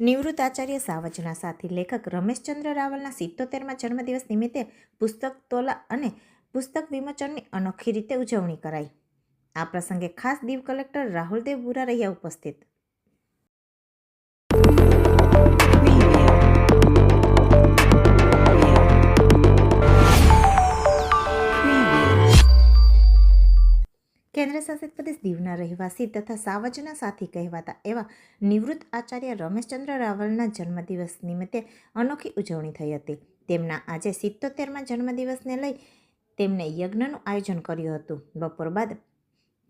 નિવૃત્ત આચાર્ય સાવજના સાથી, લેખક રમેશચંદ્ર રાવલના સિત્તોતેરમાં જન્મદિવસ નિમિત્તે પુસ્તક તોલા અને પુસ્તક વિમોચનની અનોખી રીતે ઉજવણી કરાઈ. આ પ્રસંગે ખાસ દીવ કલેક્ટર રાહુલદેવ બુરા રહ્યા ઉપસ્થિત. શાસિત પ્રદેશ દીવના રહેવાસી તથા સાવજના સાથી કહેવાતા એવા નિવૃત્ત આચાર્ય રમેશચંદ્ર રાવલના જન્મદિવસ નિમિત્તે અનોખી ઉજવણી થઈ હતી. તેમના આજે સિત્તોતેરમાં જન્મદિવસને લઈ તેમને યજ્ઞનું આયોજન કર્યું હતું. બપોર બાદ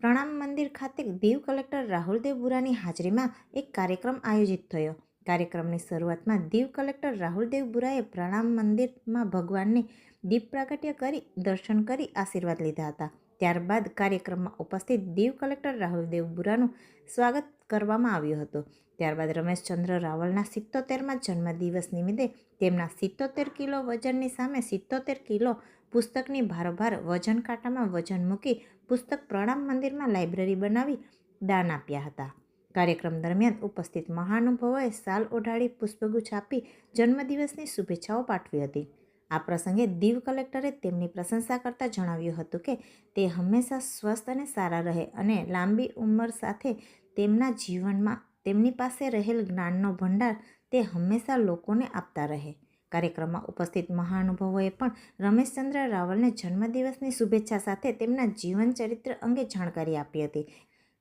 પ્રણામ મંદિર ખાતે દીવ કલેક્ટર રાહુલદેવ બુરાની હાજરીમાં એક કાર્યક્રમ આયોજિત થયો. કાર્યક્રમની શરૂઆતમાં દીવ કલેક્ટર રાહુલદેવ બુરાએ પ્રણામ મંદિરમાં ભગવાનને દીપ પ્રાગટ્ય કરી, દર્શન કરી, આશીર્વાદ લીધા હતા. ત્યારબાદ કાર્યક્રમમાં ઉપસ્થિત દીવ કલેક્ટર રાહુલદેવ બુરાનું સ્વાગત કરવામાં આવ્યું હતું. ત્યારબાદ રમેશચંદ્ર રાવલના સિત્તોતેરમાં જન્મદિવસ નિમિત્તે તેમના સિત્તોતેર કિલો વજનની સામે સિત્તોતેર કિલો પુસ્તકની ભારોભાર વજન કાંટામાં વજન મૂકી પુસ્તક પ્રણામ મંદિરમાં લાઇબ્રેરી બનાવી દાન આપ્યા હતા. કાર્યક્રમ દરમિયાન ઉપસ્થિત મહાનુભાવોએ સાલ ઓઢાડી પુષ્પગુચ્છ આપી જન્મદિવસની શુભેચ્છાઓ પાઠવી હતી. આ પ્રસંગે દીવ કલેક્ટરે તેમની પ્રશંસા કરતાં જણાવ્યું હતું કે તે હંમેશા સ્વસ્થ અને સારા રહે અને લાંબી ઉંમર સાથે તેમના જીવનમાં તેમની પાસે રહેલ જ્ઞાનનો ભંડાર તે હંમેશા લોકોને આપતા રહે. કાર્યક્રમમાં ઉપસ્થિત મહાનુભાવોએ પણ રમેશચંદ્ર રાવલને જન્મદિવસની શુભેચ્છા સાથે તેમના જીવન ચરિત્ર અંગે જાણકારી આપી હતી.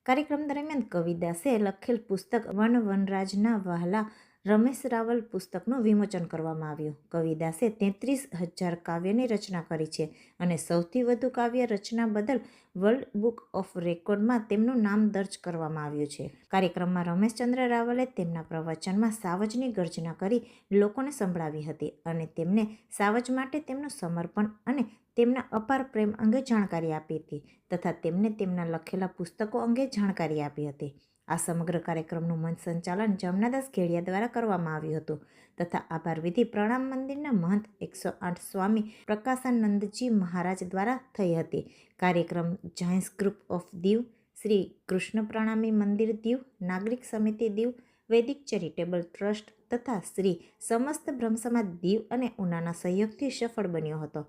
કાર્યક્રમ દરમિયાન કવિદાસે લખેલ પુસ્તક વન વનરાજના વહાલા રમેશ રાવલ પુસ્તકનું વિમોચન કરવામાં આવ્યું. કવિદાસે તેત્રીસ હજાર કાવ્યની રચના કરી છે અને સૌથી વધુ કાવ્ય રચના બદલ વર્લ્ડ બુક ઓફ રેકોર્ડમાં તેમનું નામ દર્જ કરવામાં આવ્યું છે. કાર્યક્રમમાં રમેશચંદ્ર રાવલે તેમના પ્રવચનમાં સાવજની ગર્જના કરી લોકોને સંભળાવી હતી અને તેમને સાવજ માટે તેમનું સમર્પણ અને તેમના અપાર પ્રેમ અંગે જાણકારી આપી હતી તથા તેમને તેમના લખેલા પુસ્તકો અંગે જાણકારી આપી હતી. આ સમગ્ર કાર્યક્રમનું મંચ સંચાલન જમનાદાસ ઘેડિયા દ્વારા કરવામાં આવ્યું હતું તથા આભાર વિધિ પ્રણામ મંદિરના મહંત એકસો આઠ સ્વામી પ્રકાશાનંદજી મહારાજ દ્વારા થઈ હતી. કાર્યક્રમ Giants group of Diu, Shri Krishna Pranami મંદિર દીવ, નાગરિક સમિતિ દીવ, વૈદિક ચેરિટેબલ ટ્રસ્ટ તથા શ્રી સમસ્ત બ્રહ્મસમાજ દીવ અને ઉનાના સહયોગથી સફળ બન્યો હતો.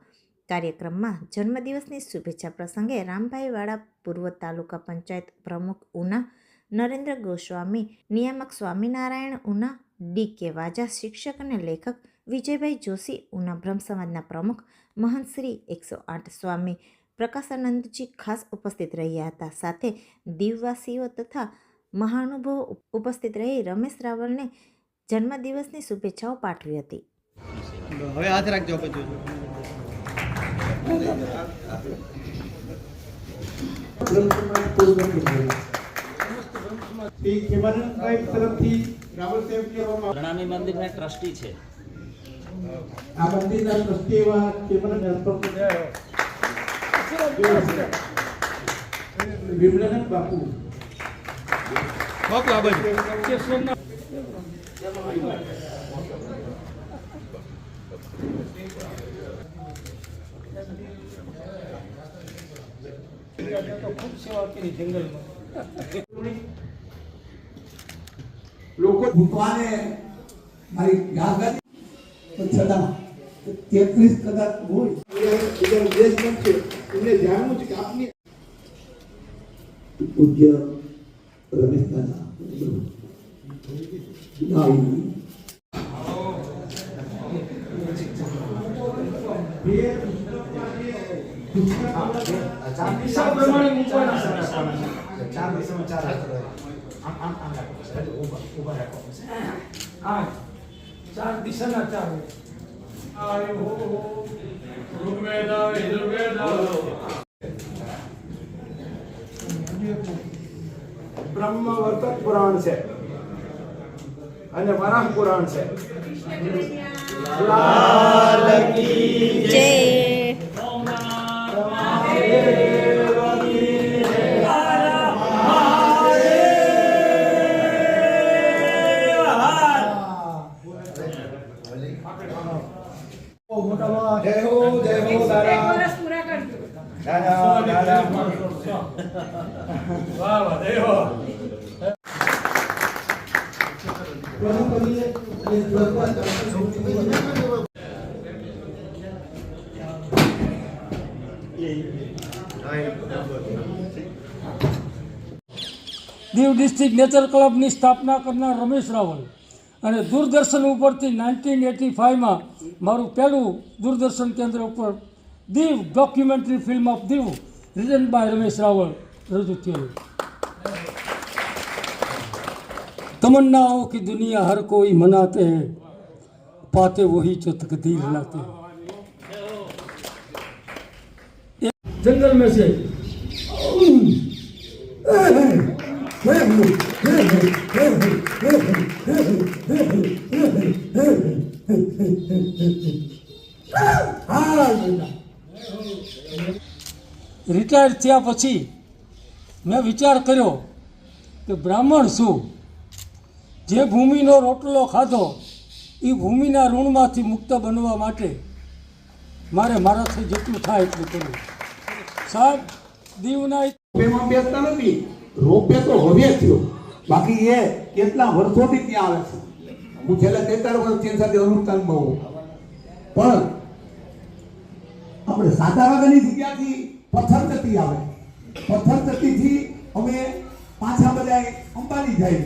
કાર્યક્રમમાં જન્મદિવસની શુભેચ્છા પ્રસંગે રામભાઈ વાળા પૂર્વ તાલુકા પંચાયત પ્રમુખ ઉના નરેન્દ્ર ગોસ્વામી નિયામક સ્વામિનારાયણ ઉના ડી કે વાજા શિક્ષક અને લેખક વિજયભાઈ જોશી ઉના બ્રહ્મ સમાજના પ્રમુખ મહંત શ્રી એકસો આઠ સ્વામી પ્રકાશાનંદજી ખાસ ઉપસ્થિત રહ્યા હતા. સાથે દીવવાસીઓ તથા મહાનુભાવો ઉપસ્થિત રહી રમેશ રાવલને જન્મદિવસની શુભેચ્છાઓ પાઠવી હતી. હવે હાથ રાખજો શ્રી કેવાનંદભાઈ તરફથી રાવલ સાહેબ કહેવામાં પ્રણામી મંદિરના ટ્રસ્ટી છે. આ મંદિરના ટ્રસ્ટી એવા વિમલાનંદ બાપુ. મોકલો આ બાજુ. લોકો ભૂતવાને મારી યાદગારી પણ છતાં તેત્રીસ કદાચ હોય. દેશમાં છે. એમને જાણવું છે કે આપની પૂજ્ય રમેશ દાદા. દાવી દિશા પ્રમાણે મૂકવાના ચાર દિવસમાં ચાર. આમ આમ આમ રાખો સાહેબ. ઊભા ઊભા રાખો હા ચાર દિશાના ચાર. આયો ઋગ્વેદ યજુર્વેદ બ્રહ્મ વર્તક પુરાણ છે. અને વરાહ પુરાણ છે. લાલ બહુ મોટા જય દીવ ડિસ્ટ્રિક્ટ નેચર ક્લબની સ્થાપના કરનાર રમેશ રાવલ. અને દૂરદર્શન ઉપરથી નાઇન્ટીન એટી ફાઇવમાં મારું પહેલું દૂરદર્શન કેન્દ્ર ઉપર Diu documentary film of Diu written by Ramesh Raval રજૂ થયેલું. તમન્નાઓ કે દુનિયા હર કોઈ મનાતે હૈ, પાતે વહી જો તકદીર લાતે જંગલ મેં છે રિટાયર થયા પછી મેં વિચાર કર્યો કે બ્રાહ્મણ શું જે ભૂમિનો રોટલો ખાધો એ ભૂમિના ઋણમાંથી મુક્ત બનવા માટે મારે મારાથી જેટલું થાય એટલું કર્યું. સાહેબ, દીવના બેસતા નથી. રોપે તો હવે થયો. બાકી એ કેટલા વર્ષોથી ત્યાં આવે છે. હું છેલ્લા તેતાર વર્ષ તેની સાથે અનુષ્ઠાનમાં હોઉં. પણ આપણે સાદા વાગાની જગ્યાથી પથ્થર આવે. પથ્થરથી અમે પાછા બધા અંબાની જાય.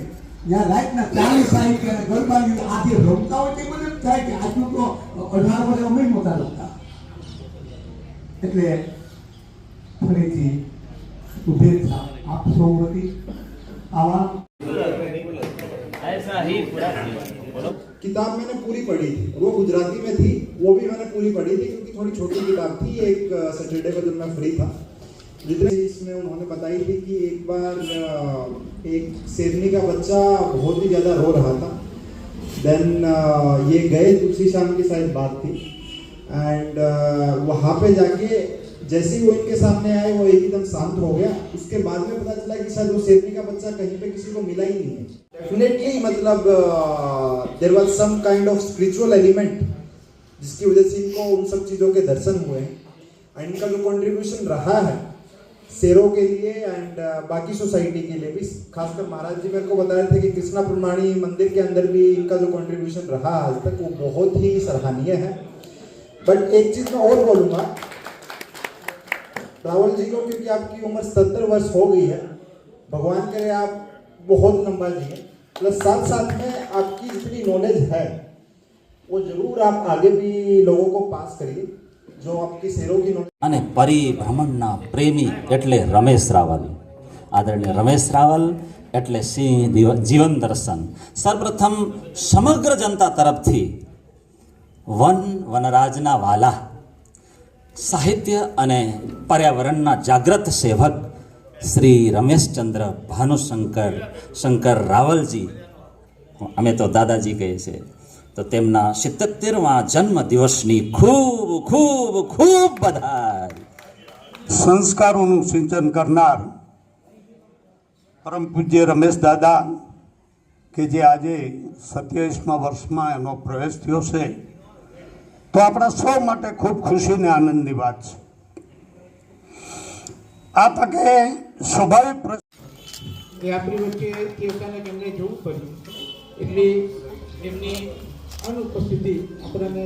ત્યાં રાતના ચાલીસ સાહીઠ અને ગરબાની આજે રમતા હોય તે મને થાય કે આજનું તો અઢાર વર્ષે અમે નહોતા રમતા. એટલે ફરીથી શુભેચ્છા. आप सब सोमवती आवा ऐसा ही पूरा किताब मैंने पूरी पढ़ी थी। वो गुजराती में थी, वो भी मैंने पूरी पढ़ी थी क्योंकि थोड़ी छोटी किताब थी। एक सैटरडे को जब मैं फ्री था। जितने इसमें उन्होंने बताई थी कि एक बार एक शेरनी का बच्चा बहुत ही ज़्यादा रो रहा था। देन ये गए दूसरी शाम की शायद बात थी एंड वहाँ पे जाके जैसे ही वो इनके सामने आए, वो एकदम शांत हो गया। उसके बाद में पता चला कि शायद वो शेरनी का बच्चा कहीं पे किसी को मिला ही नहीं है। डेफिनेटली मतलब there was some kind of spiritual element जिसकी वजह से इनको उन सब चीज़ों के दर्शन हुए हैं। एंड इनका जो कंट्रीब्यूशन रहा है, शेरों के लिए एंड बाकी सोसाइटी के लिए भी, खासकर महाराज जी मेरे को बता रहे थे कि कृष्णा प्रमाणी मंदिर के अंदर भी इनका जो कंट्रीब्यूशन रहा आज तक, वो बहुत ही सराहनीय है। बट एक चीज़ मैं और बोलूँगा रावल जी को क्योंकि आपकी उम्र सत्तर वर्ष हो गई है भगवान करे आप बहुत लंबा जिए प्लस साथ साथ में आपकी जितनी नॉलेज है वो जरूर आप आगे भी लोगों को पास करिए जो आपकी शेरों की नॉलेज અને પરિભ્રમણના પ્રેમી એટલે રમેશ રાવલ આદરણીય રમેશ રાવલ એટલે સિંહ દિવ- જીવન દર્શન સર્વપ્રથમ સમગ્ર જનતા તરફથી વન વનરાજના વાલા સાહિત્ય અને પર્યાવરણના જાગૃત સેવક શ્રી રમેશચંદ્ર ભાનુશંકર શંકર રાવલજી. અમે તો દાદાજી કહીએ છીએ. તો તેમના સિત્તેરમા જન્મ દિવસની ખૂબ ખૂબ ખૂબ બધાઈ સંસ્કારોનું સિંચન કરનાર પરમ પૂજ્ય રમેશ દાદા કે જે આજે સત્યાવીસમા વર્ષમાં એનો પ્રવેશ થયો છે તો આપણા સૌ માટે ખૂબ ખુશી અને આનંદની વાત છે. આ તકે સ્વાભાવિક પ્રશ્ન આપણી વચ્ચે અચાનક એમને પડ્યું. એટલે એમની અનુપસ્થિતિ આપણને